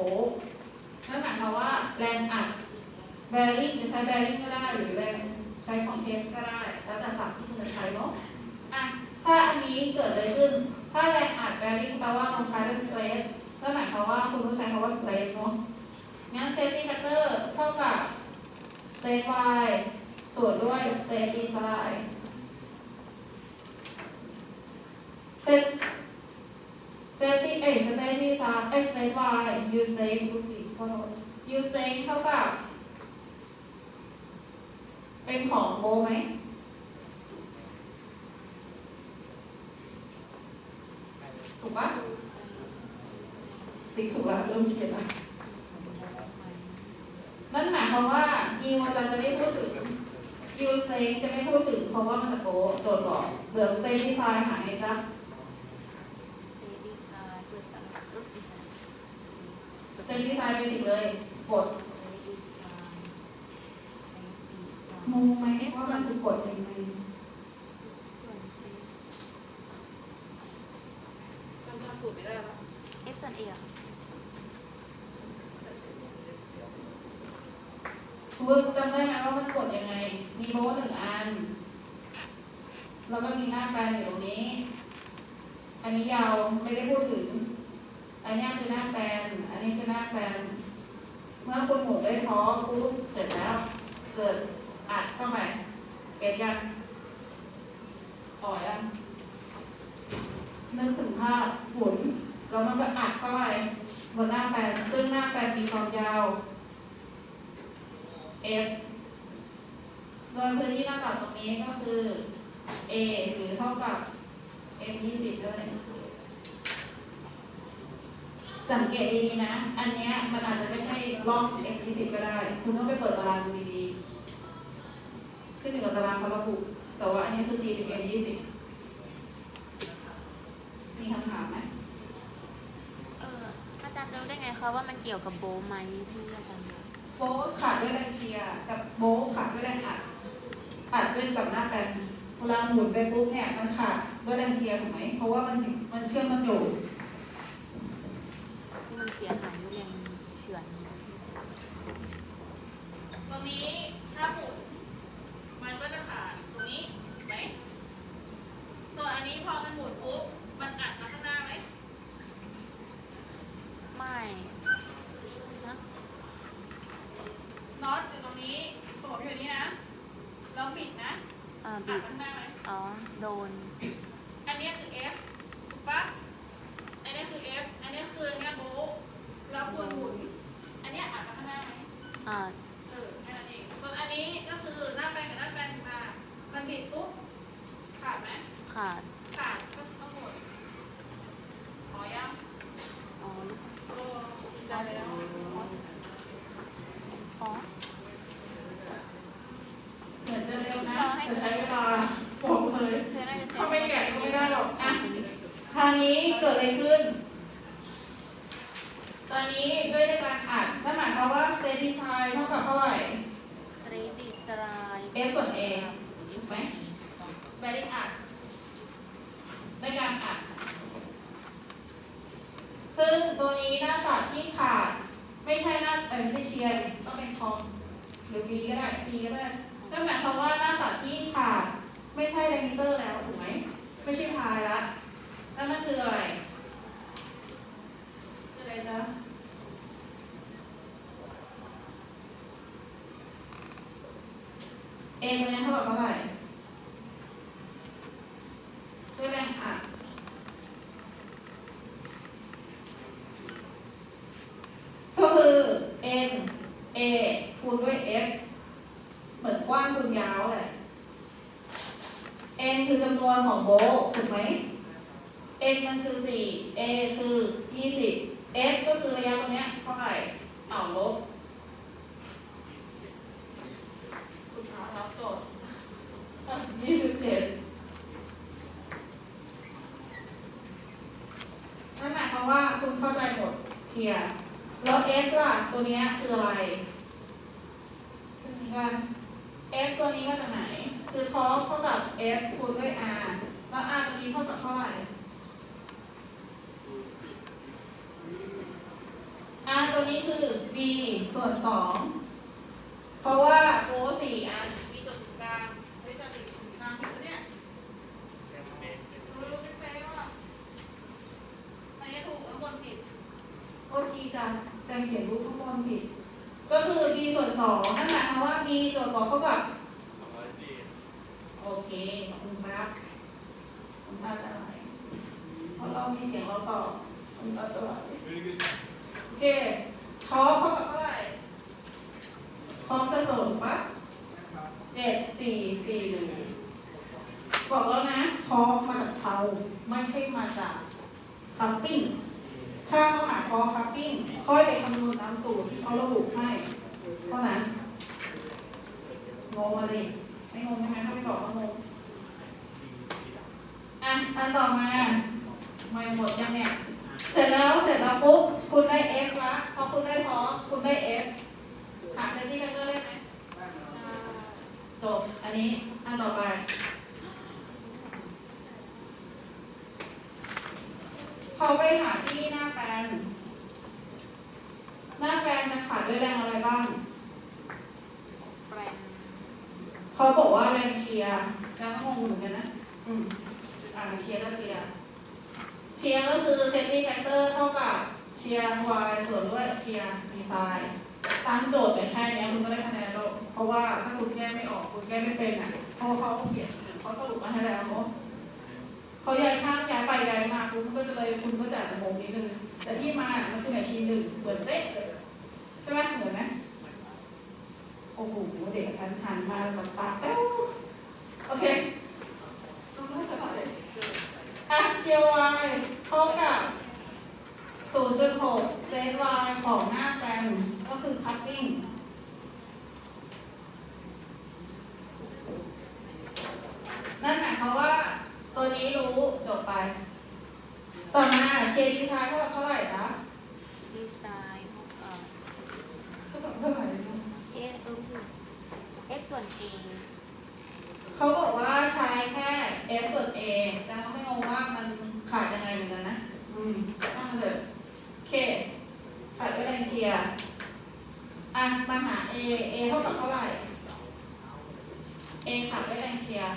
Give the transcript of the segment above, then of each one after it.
โบ๊ทนั่นหมายความว่าแรงอัด bearing จะใช้ bearing ก็ได้ หรือแรงใช้ของ test ก็ได้ แล้วแต่ศัพท์ที่คุณจะใช้เนาะอะถ้าอันนี้เกิดอะไรขึ้น ถ้าแรงอัด bearing แปลว่าลงท้ายด้วย stress นั่นหมายความว่าคุณต้องใช้คำว่า stress เนาะงั้น safety factor เท่ากับ stress y ส่วนด้วย stress e side เซต safety เอ้ย safety side เอ้ย stress y u stress พูดผิดขอโทษ u stress เท่ากับ เป็นของโบไหมถูกปะติ๊กถูกแล้วเริ่มเขียนล้วนั่นหมายความว่า u อาจารย์จะไม่พูดถึง u stress จะไม่พูดถึงเพราะว่ามันจะโบโจทย์บอกเหลือ stress design หาไงจ๊ะ stress design ไปสิเลยกดงงไหมว่ามันคือกดยังไงจำจำสูตรไม่ได้แล้ว F ส่วน A อะคุณจำได้ไหมว่ามันกดยังไง มีโบหนึ่งอัน แล้วก็มีหน้าแปลนอยู่ตรงนี้ อันนี้ยาวไม่ได้พูดถึง อันนี้คือหน้าแปลนอันนี้คือหน้าแปลนเมื่อคุณหมุนด้ท้อปุ๊บเสร็จแล้ว เกิดอัดเข้าไปเก็ตยังต่อยังนึกถึงภาพหุนแล้วมันก็อัดเข้าไปบนหน้าแปลนซึ่งหน้าแปลนมีความยาว f โดยพื้นที่หน้าตัดตรงนี้ก็คือ a หรือเท่ากับ f 20ด้วย สังเกตดีๆนะ อันเนี้ยมันอาจจะไม่ใช่ร่อง f 20ก็ได้ คุณต้องไปเปิดตารางดูดีๆ ขึ้นอยู่กับตารางเขาระบุแต่ว่าอันนี้คือตีเป็น f 20มีคำถามไหมเอออาจารย์รู้ได้ไงคะว่ามันเกี่ยวกับโบไหมที่อาจารย์บอกโบ๊ทขาดด้วยแรงเชียร์กับโบ๊ทขาดด้วยแรงอัดอัดด้วยกับหน้าแปลนเวลาหมุนไปปุ๊บเนี่ยมันขาดด้วยแรงเชียร์ถูกไหมเพราะว่ามันมันเชื่อมมันอยู่ ที่มันเสียหายด้วยแรงเฉือน ตรงนี้ถ้าหมุนมันก็จะขาดตรงนี้ถูกไหมส่วนอันนี้พอมันหมุนปุ๊บมันอัดมาข้างหน้าไหมไม่นะน็อตอยู่ตรงนี้สวมอยู่นี่นะแล้วบิดนะอ่าอับิดดข้างหน้าไหมอ๋อ โดนอันเนี้ยคือ F ถูกปะอันเนี้ยคือ F อันเนี้ยคืออันเนี้ยโบ๊ทแล้วควรหมุน อันเนี้ยอัดมาข้างหน้าไหม อ่า เออแค่นั้นเอง ส่วนอันนี้ก็คือหน้าแปลงกับหน้าแปลงมา มันบิดปุ๊บ ขาดไหม ขาด ขาดก็ต้องหมดขอยัง อ๋อ โอ้จำไปแล้ว อ๋อ เหมือนจะเร็วนะแต่ใช้เวลาบอกเลยเธอน่าจะใช้ถ้าไม่แกะก็ไม่ได้หรอกอะทางนี้เกิดอะไรขึ้น ตอนนี้ด้วยในการอัดนั่นหมายความว่า steadify เท่ากับเท่าไหร่สเตรดิสไลด์ F ส่วน A ถูกไหม bearing อัดในการอัด ซึ่งตัวนี้หน้าตัดที่ขาด ไม่ใช่หน้าเออไม่ใช่เชียร์ดิต้องเป็นคอมหรือ B ก็ได้ C ก็ได้ นั่นหมายความว่าหน้าตัดที่ขาดไม่ใช่แรงมิเตอร์แล้วถูกไหมไม่ใช่พายละนั่นมันคืออะไรคืออะไรจ๊ะเอมันยังเท่ากับเท่าไหร่ด้วยแรงอัดก็คือ n a คูณด้วย f เหมือนกว้างคูณยาวแหละ n คือจำนวนของโบถูกไหม n มันคือ 4 a คือ 20 f ก็คือระยะตรงเนี้ยเท่าไหร่เอาลบคุณพระรับโจทย์ยี่สิบเจ็ดนั่นหมายความว่าคุณเข้าใจหมดเคลียร์แล้ว f ล่ะตัวเนี้ยคืออะไรคือมีกัน f ตัวนี้มาจากไหน คือทอเท่ากับ f คูณด้วย r แล้ว r ตัวนี้เท่ากับเท่าไหร่ r ตัวนี้คือ b ส่วนสองเพราะว่าโค้ดสี่อันมีจุดศูนย์กลางเฮ้ยจะติดศูนย์กลางผิดปะเนี่ยรู้รู้ไม่เป๊ะว่ะอันนี้ถูกข้างบนผิดโอชีจะจะเขียนรูปข้างบนผิด ก็คือ b ส่วนสองนั่นหมายความว่า b โจทย์บอกเท่ากับ เคขอบคุณครับคุณตาจะไหลเพราะเรามีเสียงเราตอบคุณตาจะไหลโอเคท้อเท่ากับเท่าไหร่ท้อมจะโจทย์ถูกปะเจ็ดสี่สี่หนึ่งบอกแล้วนะท้อมาจากเทาไม่ใช่มาจากคัพปิ้งถ้าเขาหาคอคัพปิ้งค่อยไปคำนวณตามสูตรที่เขาระบุให้เท่านั้นงงมาดิ ไม่งงใช่ไหมถ้าไม่บอกก็งงอะอันต่อมาไม่หมดยังเนี่ย เสร็จแล้วเสร็จแล้วปุ๊บคุณได้ F ละพอคุณได้ท้อคุณได้ F หาเซนติเมตรได้ไหมจบ อันนี้อันต่อไปเขาไปหาที่หน้าแปลนหน้าแปลนจะขาดด้วยแรงอะไรบ้าง แปลน เขาบอกว่าแรงเชียร์แรงก็งงเหมือนกันนะอืมอ่าเชียร์ก็เชียร์เชียร์ก็คือเซนตี้แฟกเตอร์เท่ากับเชียร์ y ส่วนด้วยเชียร์ดีไซน์ตั้งโจทย์ไปแค่เนี้ยคุณก็ได้คะแนนแล้วเพราะว่าถ้าคุณแก้ไม่ออกคุณแก้ไม่เป็นอะเพราะว่าเขาเขียนเขาสรุปมาให้แล้วเนาะเขาย้ายข้างย้ายไปย้ายมาคุณก็จะเลยคุณก็จะอาจจะงงนิดนึงแต่ที่มามันคือแมชชีนหนึ่งเหมือนเป๊ะเลยใช่ไหมเหมือนไหมโอ้โหเด็กฉันหันมาแบบตาแป๊วโอเคดูน่าจะเลยอะเชียร์ y เท่ากับ 0.6 เซต y ของหน้าแฟนก็คือ cutting นั่นหมายความว่าตัวนี้รู้จบไป ต่อมาเชียร์ดีไซน์เท่ากับเท่าไหร่คะ ดีไซน์เอ่อ เท่ากับเท่าไหร่นะ เอฟเออคือ f ส่วน a เขาบอกว่าใช้แค่ f ส่วน a แต่เขาไม่งงว่ามันขาดยังไงเหมือนกันนะ อืมตั้งเถอะโอเค ขาดด้วยแรงเชียร์ อะ มาหา a a เท่ากับเท่าไหร่ a ขาดด้วยแรงเชียร์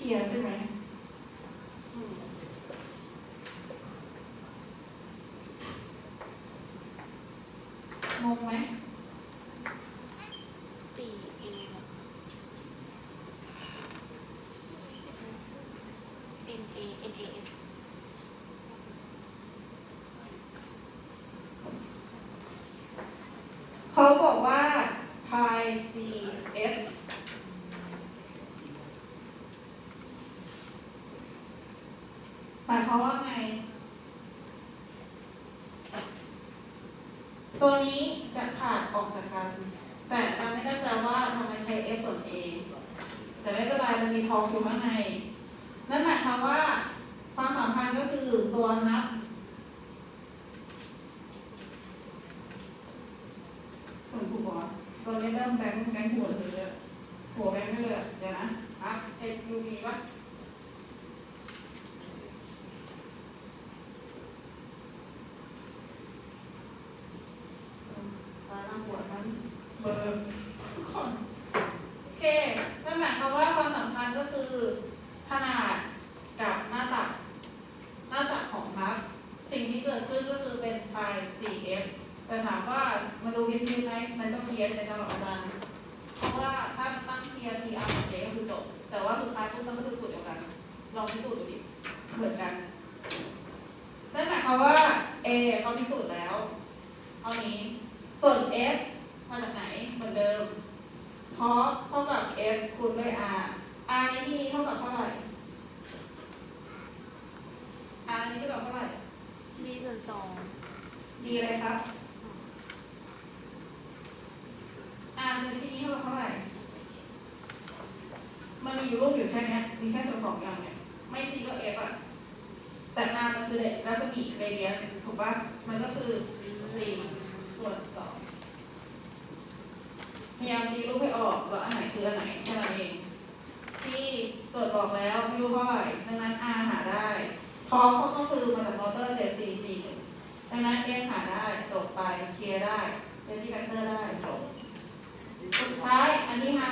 เชียร์ใช่ไหมอืม งงไหม4 a เอ็น a n a f เขาบอกว่า pi c f หมายความว่าไง ตัวนี้จะขาดออกจากกัน แต่จะไม่ได้แปลว่าทำไมใช้ S ส่วน a แต่ไม่เป็นไรมันมีทองอยู่ข้างใน นั่นหมายความว่าความสัมพันธ์ก็คือตัวนับ ส่วนถูกอะตอนนี้เริ่มแบงค์แบงค์หัวเลยอะหัวแบงค์ไม่เลยอะเดี๋ยวนะอะเอ็ยูมีปะตาหน้าหัวนั้นเบอร์ ทุกคนโอเคนั่นหมายความว่าความสัมพันธ์ก็คือ ขนาดกับหน้าตัก หน้าตักของพักสิ่งที่เกิดขึ้นก็คือเป็นไฟ 4f แต่ถามว่ามันดูเพี้ยนไหมมันก็เพี้ยนในสำหรับอาจารย์เพราะว่าถ้าตั้งเชียร์ T R กับ J ก็คือจบ แต่ว่าสุดท้ายปุ๊บมันก็คือสูตรเดียวกัน ลองพิสูจน์ดูดิเหมือนกันนั่นหมายความว่า A เขาพิสูจน์แล้วเท่านี้ส่วน F มาจากไหนเหมือนเดิมทอเท่ากับ F คูณด้วย R R ในที่นี้เท่ากับเท่าไหร่ R ในที่เท่ากับเท่าไหร่ b ส่วน2ดีเลยครับอ่านในที่นี้เท่ากับเท่าไหร่ มันมีอยู่รูปอยู่แค่เนี้ยมีแค่สองสองอย่างเนี่ยไม่ซีก็เอฟอะแต่แต่นามันคือรัศมีเรเดียนถูกปะมันก็คือสี่ส่วนสอง พยายามดีรูปให้ออกว่าอันไหนคืออันไหนแค่นั้นเองที่โจทย์บอกแล้วไม่รู้เท่าไหร่ดังนั้น R หาได้ทองก็คือมาจากมอเตอร์ 744ดังนั้น F หาได้จบไปเคลียร์ได้เป็นที่แฟกเตอร์ได้จบสุดท้ายอันที่ห้า